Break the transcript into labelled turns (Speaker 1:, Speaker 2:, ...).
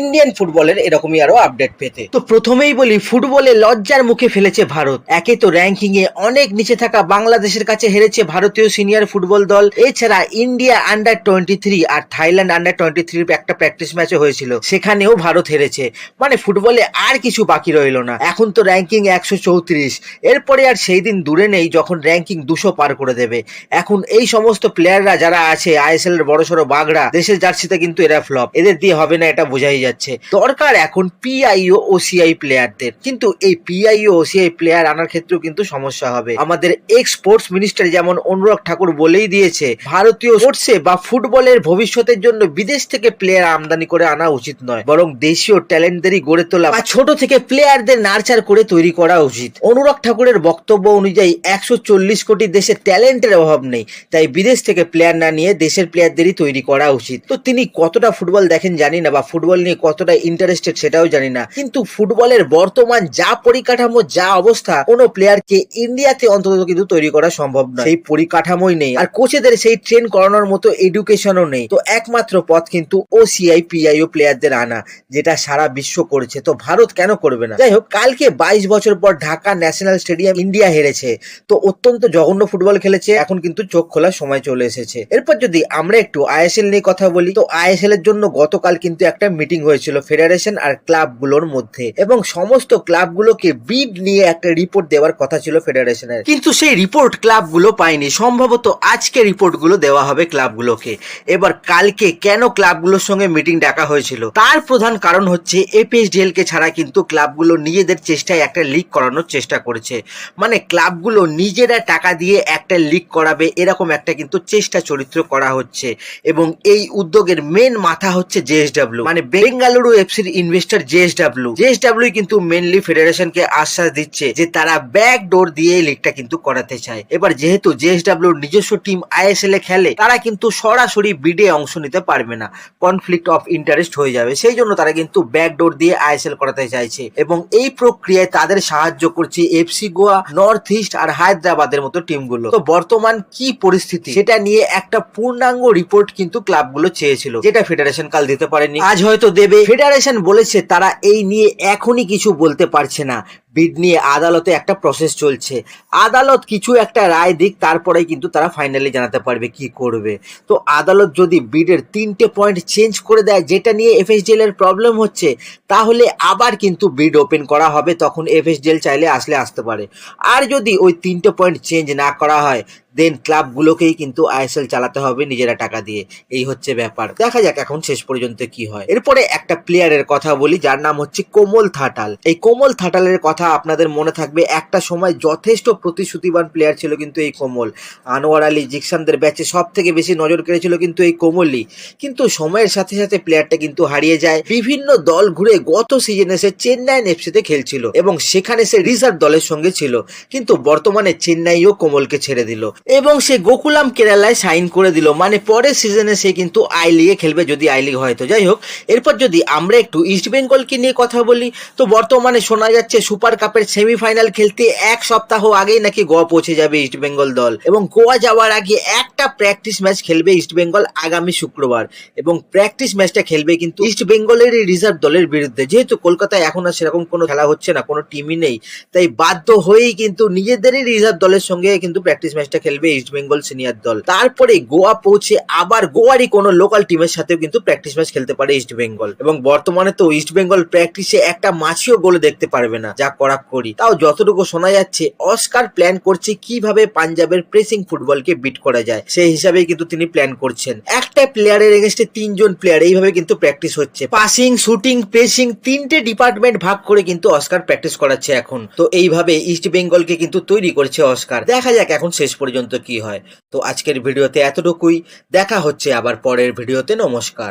Speaker 1: Indian ফুটবলের এরকমই আরও আপডেট পেতে। তো প্রথমেই বলি ফুটবলে লজ্জার মুখে ফেলেছে ভারত। একে তো র্যাঙ্কিং এ অনেক নিচে থাকা বাংলাদেশের কাছে হেরেছে ভারতীয় সিনিয়র ফুটবল দল। এছাড়া ইন্ডিয়া আন্ডার টোয়েন্টি থ্রি আর থাইল্যান্ড আন্ডার টোয়েন্টি থ্রির একটা প্র্যাকটিস ম্যাচও হয়েছিল। সেখানেও ভারত হেরেছে। মানে ফুটবলে আর কিছু বাকি রইল না। এখন তো র্যাঙ্কিং একশো চৌত্রিশ। এরপরে আর সেই দিন দূরে নেই যখন র্যাঙ্কিং দুশো পার করে দেবে। এখন এই সমস্ত প্লেয়াররা যারা আছে আইএসএল এর বড় সড়ো বাগড়া, দেশের জার্সিতে কিন্তু এরা ফ্লপ এদের দিয়ে হবে না, এটা বোঝাই যাচ্ছে। দরকার এখন পিআইও ও সিআই প্লেয়ারদের কিন্তু এই পিআইও ও সিআই প্লেয়ার আনার ক্ষেত্রেও কিন্তু সমস্যা হবে। আমাদের এক্স স্পোর্টস মিনিস্টার যেমন অনুরাগ ঠাকুর বলেই দিয়েছে, ভারতীয় স্পোর্টসে বা ফুটবলের ভবিষ্যতের জন্য বিদেশ থেকে প্লেয়ার আমদানি করে আনা উচিত নয়, বরং দেশীয় ট্যালেন্টদেরই গড়ে তোলা বা ছোট থেকে প্লেয়ারদের নার্চার করে তৈরি করা উচিত। অনুরাগ ঠাকুরের বক্তব্য অনুযায়ী একশো চল্লিশ কোটি দেশে ট্যালেন্টের অভাব নেই, তাই বিদেশ থেকে প্লেয়ার না নিয়ে দেশের প্লেয়ারদেরই তৈরি করা উচিত। তো তিনি কতটা ফুটবল দেখেন জানি না, বা ফুটবল নিয়ে কতটা ইন্টারেস্টেড সেটাও জানি না। কিন্তু ফুটবলের বর্তমান যা পরিকাঠামো, যা অবস্থা, কোনো প্লেয়ারকে ইন্ডিয়াতে অন্তত কিন্তু তৈরি করা সম্ভব নয়। সেই পরিকাঠামোই নেই। আর কোচেদের সেই ট্রেন করানোর মতো এডুকেশনও নেই। তো একমাত্র পথ কিন্তু ও সিআই পিআইও প্লেয়ারদের আনা, যেটা সারা বিশ্ব করেছে। তো ভারত কেন করবে না? যাই হোক, কালকে বাইশ বছর পর ঢাকা ন্যাশনাল স্টেডিয়াম ইন্ডিয়া হেরেছে। তো অত্যন্ত জঘন্য ফুটবল খেলেছে। এখন কিন্তু চোখ খোলার সময় চলে এসেছে। এরপর যদি আমরা একটু আইএসএল নিয়ে কথা বলি, তো আইএসএল এর জন্য গতকাল কিন্তু একটা মিটিং হয়েছিল ফেডারেশন আর ক্লাবগুলোর মধ্যে। এবং সমস্ত ক্লাবগুলোকে বিড নিয়ে একটা রিপোর্ট দেওয়ার কথা ছিল ফেডারেশনের কিন্তু সেই রিপোর্ট ক্লাবগুলো পায়নি। সম্ভবত আজকে রিপোর্টগুলো দেওয়া হবে ক্লাবগুলোকে এবার কালকে কেন ক্লাবগুলোর সঙ্গে মিটিং ডাকা হয়েছিল? তার প্রধান কারণ হচ্ছে এপিএসডিএল কে ছাড়া কিন্তু ক্লাবগুলো নিজেদের চেষ্টায় একটা লিগ করানোর চেষ্টা করেছে। মানে ক্লাবগুলো নিজেরা টাকা দিয়ে একটা লিগ করাবে, এরকম একটা কিন্তু চেষ্টা চরিত্র করা হচ্ছে। এবং এই উদ্যোগের মেন মাথা হচ্ছে জেএসডব্লিউ মানে বেঙ্গালুরু এফসির ইনভেস্টর জেএসডব্লিউ জেএসডব্লিউ কিন্তু মেনলি ফেডারেশনকে আশ্বাস দিচ্ছে যে তারা ব্যাক ডোর দিয়ে লিগটা কিন্তু করাতে চায়। এবার যেহেতু জেএসডব্লিউর নিজস্ব টিম আইএসএল এ খেলে, তারা কিন্তু সরাসরি বিডে অংশ নিতে পারবে না। কনফ্লিক্ট অফ ইন্টারেস্ট হয়ে যাবে। সেই জন্য তারা কিন্তু ব্যাক ডোর দিয়ে আইএসএল করাতে চাইছে। এবং এই প্রক্রিয়ায় তাদের সাহায্য করছে এফসি গোয়া নর্থ ইস্ট আর হায়দ্রাবাদের মতো টিমগুলো তো বর্তমান কি পরিস্থিতি? সেটা নিয়ে একটা পূর্ণাঙ্গ রিপোর্ট কিন্তু ক্লাবগুলো চেয়েছিল, যেটা ফেডারেশন কাল দিতে পারেনি। আজ হয়তো দেবে। ফেডারেশন বলেছে তারা এই নিয়ে এখনই কিছু বলতে পারছে না। বিড নিয়ে আদালতে একটা প্রসেস চলছে। আদালত কিছু একটা রায় দিক তারপরে কিন্তু তারা ফাইনালি জানাতে পারবে কি করবে। তো আদালত যদি বিডের তিনটে পয়েন্ট চেঞ্জ করে দেয়, যেটা নিয়ে এফএসডিএল এর প্রবলেম হচ্ছে, তাহলে আবার কিন্তু বিড ওপেন করা হবে, তখন এফএসডিএল চাইলে আসলে আসতে পারে। আর যদি ওই তিনটে পয়েন্ট চেঞ্জ না করা হয় দেন ক্লাবগুলোকেই কিন্তু আইএসএল চালাতে হবে নিজেরা টাকা দিয়ে। এই হচ্ছে ব্যাপার। দেখা যাক এখন শেষ পর্যন্ত কি হয়। এরপরে একটা প্লেয়ারের কথা বলি, যার নাম হচ্ছে কোমল থাটাল। এই কোমল থাটালের কথা আপনাদের মনে থাকবে, একটা সময় যথেষ্ট প্রতিশ্রুতিবান প্লেয়ার ছিল কিন্তু এই কোমল। আনোয়ার আলী, জিকসানদের ব্যাচে সব থেকে বেশি নজর কেড়েছিল কিন্তু এই কোমলই কিন্তু সময়ের সাথে সাথে প্লেয়ারটা কিন্তু হারিয়ে যায়। বিভিন্ন দল ঘুরে গত সিজনে সে চেন্নাইন এফসিতে খেলছিল এবং সেখানে সে রিজার্ভ দলের সঙ্গে ছিল। কিন্তু বর্তমানে চেন্নাইও কোমলকে ছেড়ে দিল। এবং সে গোকুলাম কেরালায় সাইন করে দিল। মানে পরের সিজনে সে কিন্তু আই লিগে খেলবে যদি আই লিগ হয়তো যাই হোক, এরপর যদি আমরা একটু ইস্ট বেঙ্গলকে নিয়ে কথা বলি, তো বর্তমানে শোনা যাচ্ছে সুপার কাপের সেমিফাইনাল খেলতে এক সপ্তাহ আগেই নাকি গোয়া পৌঁছে যাবে ইস্ট বেঙ্গল দল এবং গোয়া যাওয়ার আগে একটা প্র্যাকটিস ম্যাচ খেলবে ইস্ট বেঙ্গল আগামী শুক্রবার এবং প্র্যাকটিস ম্যাচটা খেলবে কিন্তু ইস্ট বেঙ্গলের রিজার্ভ দলের বিরুদ্ধে। যেহেতু কলকাতায় এখন আর সেরকম কোনো খেলা হচ্ছে না, কোনো টিমই নেই, তাই বাধ্য হয়েই কিন্তু নিজেদেরই রিজার্ভ দলের সঙ্গে কিন্তু প্র্যাকটিস ম্যাচটা খেলবে ইস্ট বেঙ্গল সিনিয়র দল। তারপরে গোয়া পৌঁছে আবার গোয়ারই কোনো লোকাল টিমের সাথেও কিন্তু প্র্যাকটিস ম্যাচ খেলতে পারে ইস্ট বেঙ্গল এবং বর্তমানে তো ইস্ট বেঙ্গল প্র্যাকটিসে একটা মাছিও গোলে দেখতে পারবে না, যা করি তাও যতটুকু শোনা যাচ্ছে অস্কার প্ল্যান করছে কীভাবে পাঞ্জাবের প্রেসিং ফুটবলকে বিট করা যায়। সেই হিসাবে কিন্তু তিনি প্ল্যান করছেন। একটা প্লেয়ারের এগেনস্টে তিনজন প্লেয়ার এইভাবে কিন্তু প্র্যাকটিস হচ্ছে। পাসিং শুটিং প্রেসিং তিনটে ডিপার্টমেন্ট ভাগ করে কিন্তু অস্কার প্র্যাকটিস করাচ্ছে এখন। তো এইভাবে ইস্ট বেঙ্গলকে কিন্তু তৈরি করছে অস্কার দেখা যাক এখন শেষ পর্যন্ত কি হয়। তো আজকের ভিডিওতে এতটুকুই। দেখা হচ্ছে আবার পরের ভিডিওতে। নমস্কার।